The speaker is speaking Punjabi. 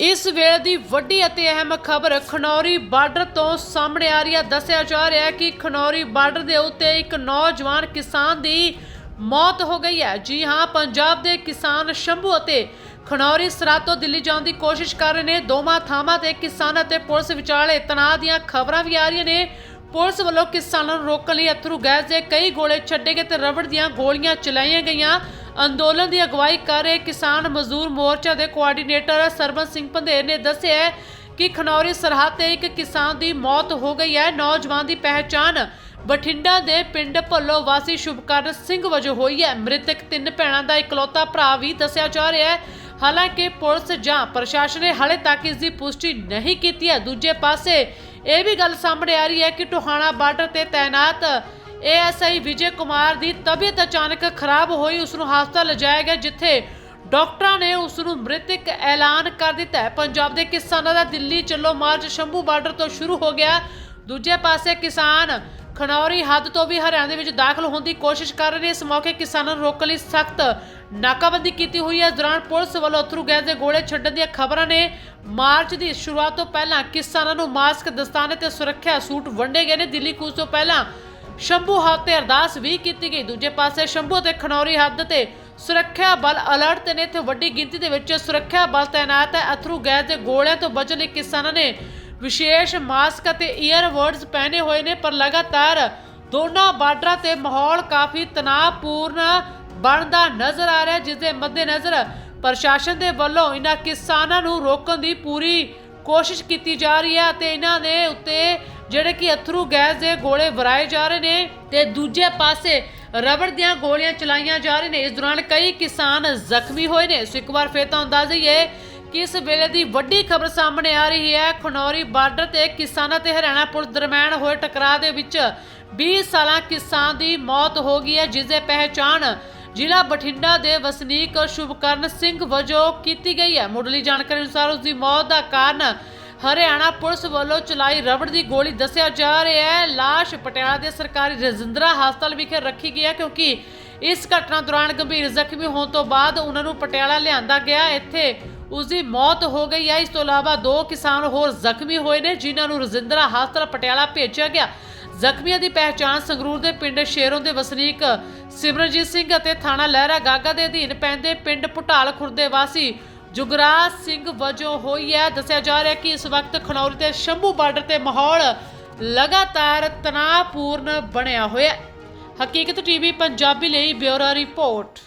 ਇਸ ਵੇਲੇ ਦੀ ਵੱਡੀ ਅਤੇ ਅਹਿਮ ਖਬਰ ਖਨੌਰੀ ਬਾਰਡਰ ਤੋਂ ਸਾਹਮਣੇ ਆ ਰਹੀ ਹੈ। ਦੱਸਿਆ ਜਾ ਰਿਹਾ ਹੈ ਕਿ ਖਨੌਰੀ ਬਾਰਡਰ ਦੇ ਉੱਤੇ ਇੱਕ ਨੌਜਵਾਨ ਕਿਸਾਨ ਦੀ ਮੌਤ ਹੋ ਗਈ ਹੈ। ਜੀ ਹਾਂ, ਪੰਜਾਬ ਦੇ ਕਿਸਾਨ ਸ਼ੰਭੂ ਅਤੇ ਖਨੌਰੀ ਸਰਹੱਦ ਤੋਂ ਦਿੱਲੀ ਜਾਣ ਦੀ ਕੋਸ਼ਿਸ਼ ਕਰ ਰਹੇ ਨੇ। ਦੋਵਾਂ ਥਾਵਾਂ ਤੇ ਕਿਸਾਨ ਅਤੇ ਪੁਲਿਸ ਵਿਚਾਲੇ ਤਣਾਅ ਦੀਆਂ ਖਬਰਾਂ ਵੀ ਆ ਰਹੀਆਂ ਨੇ। ਪੁਲਿਸ ਵੱਲੋਂ ਕਿਸਾਨਾਂ ਨੂੰ ਰੋਕਣ ਲਈ ਅਥਰੂ ਗੈਸ ਦੇ ਕਈ ਗੋਲੇ ਛੱਡੇ ਗਏ ਤੇ ਰਬੜ ਦੀਆਂ ਗੋਲੀਆਂ ਚਲਾਈਆਂ ਗਈਆਂ। ਅੰਦੋਲਨ ਦੀ ਅਗਵਾਈ ਕਰ ਰਹੇ ਕਿਸਾਨ ਮਜ਼ਦੂਰ ਮੋਰਚਾ ਦੇ ਕੋਆਰਡੀਨੇਟਰ ਸਰਬਨ ਸਿੰਘ ਪੰਧੇਰ ਨੇ ਦੱਸਿਆ ਕਿ ਖਨੌਰੀ ਸਰਹੱਦ ਤੇ ਇੱਕ ਕਿਸਾਨ ਦੀ ਮੌਤ ਹੋ ਗਈ ਹੈ। ਨੌਜਵਾਨ ਦੀ ਪਹਿਚਾਣ ਬਠਿੰਡਾ ਦੇ ਪਿੰਡ ਭੱਲੋ ਵਾਸੀ ਸ਼ੁਭਕਰਨ ਸਿੰਘ ਵਜੋਂ ਹੋਈ ਹੈ। ਮ੍ਰਿਤਕ ਤਿੰਨ ਭੈਣਾਂ ਦਾ ਇਕਲੌਤਾ ਭਰਾ ਵੀ ਦੱਸਿਆ ਜਾ ਰਿਹਾ ਹੈ। ਹਾਲਾਂਕਿ ਪੁਲਿਸ ਜਾਂ ਪ੍ਰਸ਼ਾਸਨ ਨੇ ਹਾਲੇ ਤੱਕ ਇਸ ਦੀ ਪੁਸ਼ਟੀ ਨਹੀਂ ਕੀਤੀ ਹੈ। ਦੂਜੇ ਪਾਸੇ ਇਹ ਵੀ ਗੱਲ ਸਾਹਮਣੇ ਆ ਰਹੀ ਹੈ ਕਿ ਟੋਹਾਣਾ ਬਾਰਡਰ ਤੇ ਤਾਇਨਾਤ ਏਐਸਆਈ ਵਿਜੇ ਕੁਮਾਰ ਦੀ ਤਬੀਅਤ ਅਚਾਨਕ ਖਰਾਬ ਹੋਈ, ਉਸ ਨੂੰ ਹਸਪਤਾਲ ਲਿਜਾਇਆ ਗਿਆ, ਜਿੱਥੇ ਡਾਕਟਰਾਂ ਨੇ ਉਸ ਨੂੰ ਮ੍ਰਿਤਕ ਐਲਾਨ ਕਰ ਦਿੱਤਾ ਹੈ। ਪੰਜਾਬ ਦੇ ਕਿਸਾਨਾਂ ਦਾ ਦਿੱਲੀ ਚੱਲੋ ਮਾਰਚ ਸ਼ੰਭੂ ਬਾਰਡਰ ਤੋਂ ਸ਼ੁਰੂ ਹੋ ਗਿਆ। ਦੂਜੇ ਪਾਸੇ ਕਿਸਾਨ ਖਨੌਰੀ ਹੱਦ ਤੋਂ ਵੀ ਹਰਿਆਣਾ ਦੇ ਵਿੱਚ ਦਾਖਲ ਹੋਣ ਦੀ ਕੋਸ਼ਿਸ਼ ਕਰ ਰਹੇ ਨੇ। ਇਸ ਮੌਕੇ ਕਿਸਾਨਾਂ ਨੂੰ ਰੋਕਣ ਲਈ ਸਖਤ ਨਾਕਾਬੰਦੀ ਕੀਤੀ ਹੋਈ ਹੈ। ਇਸ ਦੌਰਾਨ ਪੁਲਿਸ ਵੱਲੋਂ ਅਥਰੂ ਗੈਸ ਦੇ ਗੋਲੇ ਛੱਡਣ ਦੀਆਂ ਖਬਰਾਂ ਨੇ ਮਾਰਚ ਦੀ ਸ਼ੁਰੂਆਤ ਤੋਂ ਪਹਿਲਾਂ ਕਿਸਾਨਾਂ ਨੂੰ ਮਾਸਕ, ਦਸਤਾਨੇ ਤੇ ਸੁਰੱਖਿਆ ਸੂਟ ਵੰਡੇ ਗਏ ਨੇ। ਦਿੱਲੀ ਕੂਚ ਤੋਂ ਪਹਿਲਾਂ ਸ਼ੰਭੂ ਹੱਦ ਤੇ ਅਰਦਾਸ ਵੀ ਕੀਤੀ ਗਈ। ਦੂਜੇ ਪਾਸੇ ਸ਼ੰਭੂ ਤੇ ਖਨੌਰੀ ਹੱਦ ਤੇ ਸੁਰੱਖਿਆ ਬਲ ਅਲਰਟ ਤੇ ਨੇ। ਇੱਥੇ ਵੱਡੀ ਗਿਣਤੀ ਦੇ ਵਿੱਚ ਸੁਰੱਖਿਆ ਬਲ ਤਾਇਨਾਤ ਹੈ। ਅਥਰੂ ਗੈਸ ਦੇ ਗੋਲਿਆਂ ਤੋਂ ਬਚਣ ਲਈ ਕਿਸਾਨਾਂ ਨੇ ਵਿਸ਼ੇਸ਼ ਮਾਸਕ ਅਤੇ ਈਅਰ ਪਹਿਨੇ ਹੋਏ ਨੇ, ਪਰ ਲਗਾਤਾਰ ਦੋਨਾਂ ਬਾਰਡਰਾਂ ਤੇ ਮਾਹੌਲ ਕਾਫੀ ਤਣਾਅਪੂਰਨ ਬਣਦਾ ਨਜ਼ਰ ਆ ਰਿਹਾ ਜਿਸ ਦੇ ਮੱਦੇਨਜ਼ਰ ਪ੍ਰਸ਼ਾਸਨ ਦੇ ਵੱਲੋਂ ਇਹਨਾਂ ਕਿਸਾਨਾਂ ਨੂੰ ਰੋਕਣ ਦੀ ਪੂਰੀ ਕੋਸ਼ਿਸ਼ ਕੀਤੀ ਜਾ ਰਹੀ ਹੈ ਅਤੇ ਇਹਨਾਂ ਦੇ ਉੱਤੇ ਜਿਹੜੇ ਕਿ ਅਥਰੂ ਗੈਸ ਦੇ ਗੋਲੇ ਵਰਾਏ ਜਾ ਰਹੇ ਨੇ ਤੇ ਦੂਜੇ ਪਾਸੇ ਰਬੜ ਦੀਆਂ ਗੋਲੀਆਂ ਚਲਾਈਆਂ ਜਾ ਰਹੀਆਂ ਨੇ। ਇਸ ਦੌਰਾਨ ਕਈ ਕਿਸਾਨ ਜ਼ਖਮੀ ਹੋਏ ਨੇ। ਸੋ ਇੱਕ ਵਾਰ ਫੇਰ ਤਾਂ ਅੰਦਾਜ਼ਾ ਹੀ ਹੈ ਕਿ ਇਸ ਵੇਲੇ ਦੀ ਵੱਡੀ ਖਬਰ ਸਾਹਮਣੇ ਆ ਰਹੀ ਹੈ, ਖਨੌਰੀ ਬਾਰਡਰ ਤੇ ਕਿਸਾਨਾਂ ਤੇ ਹਰਿਆਣਾ ਪੁਲਿਸ ਦਰਮਿਆਨ ਹੋਏ ਟਕਰਾਅ ਦੇ ਵਿੱਚ 20 ਸਾਲਾਂ ਕਿਸਾਨ ਦੀ ਮੌਤ ਹੋ ਗਈ ਹੈ ਜਿਸ ਦੇ ਪਹਿਚਾਣ ਜ਼ਿਲ੍ਹਾ ਬਠਿੰਡਾ ਦੇ ਵਸਨੀਕ ਸ਼ੁਭਕਰਨ ਸਿੰਘ ਵਜੋਂ ਕੀਤੀ ਗਈ ਹੈ। ਮੁੱਢਲੀ ਜਾਣਕਾਰੀ ਅਨੁਸਾਰ ਉਸ ਦੀ ਮੌਤ ਦਾ ਕਾਰਨ ਹਰਿਆਣਾ ਪੁਲਿਸ ਵੱਲੋਂ ਚਲਾਈ ਰਬੜ ਦੀ ਗੋਲੀ ਦੱਸਿਆ ਜਾ ਰਿਹਾ ਹੈ। ਲਾਸ਼ ਪਟਿਆਲਾ ਦੇ ਸਰਕਾਰੀ ਰਜਿੰਦਰਾ ਹਸਪਤਾਲ ਵਿਖੇ ਰੱਖੀ ਗਈ ਹੈ, ਕਿਉਂਕਿ ਇਸ ਘਟਨਾ ਦੌਰਾਨ ਗੰਭੀਰ ਜ਼ਖਮੀ ਹੋਣ ਤੋਂ ਬਾਅਦ ਉਹਨਾਂ ਨੂੰ ਪਟਿਆਲਾ ਲਿਆਂਦਾ ਗਿਆ। ਇੱਥੇ ਉਸ ਦੀ ਮੌਤ ਹੋ ਗਈ ਹੈ। ਇਸ ਤੋਂ ਇਲਾਵਾ ਦੋ ਕਿਸਾਨ ਹੋਰ ਜ਼ਖਮੀ ਹੋਏ ਨੇ, ਜਿਨ੍ਹਾਂ ਨੂੰ ਰਜਿੰਦਰਾ ਹਸਪਤਾਲ ਪਟਿਆਲਾ ਭੇਜਿਆ ਗਿਆ। ਜ਼ਖਮੀਆਂ ਦੀ ਪਹਿਚਾਣ ਸੰਗਰੂਰ ਦੇ ਪਿੰਡ ਸ਼ੇਰੋਂ ਦੇ ਵਸਨੀਕ ਸਿਮਰਨਜੀਤ ਸਿੰਘ ਅਤੇ ਥਾਣਾ ਲਹਿਰਾ ਗਾਗਾ ਦੇ ਅਧੀਨ ਪੈਂਦੇ ਪਿੰਡ ਪੁਟਾਲ ਖੁਰਦੇ ਵਾਸੀ ਜੁਗਰਾਜ ਸਿੰਘ ਵਜੋਂ ਹੋਈ ਹੈ। ਦੱਸਿਆ ਜਾ ਰਿਹਾ ਹੈ ਕਿ ਇਸ ਵਕਤ ਖਨੌਰੀ ਤੇ ਸ਼ੰਭੂ ਬਾਰਡਰ ਤੇ ਮਾਹੌਲ ਲਗਾਤਾਰ ਤਣਾਅਪੂਰਨ ਬਣਿਆ ਹੋਇਆ ਹੈ। ਹਕੀਕਤ ਟੀਵੀ ਪੰਜਾਬੀ ਲਈ ਬਿਊਰੋ ਰਿਪੋਰਟ।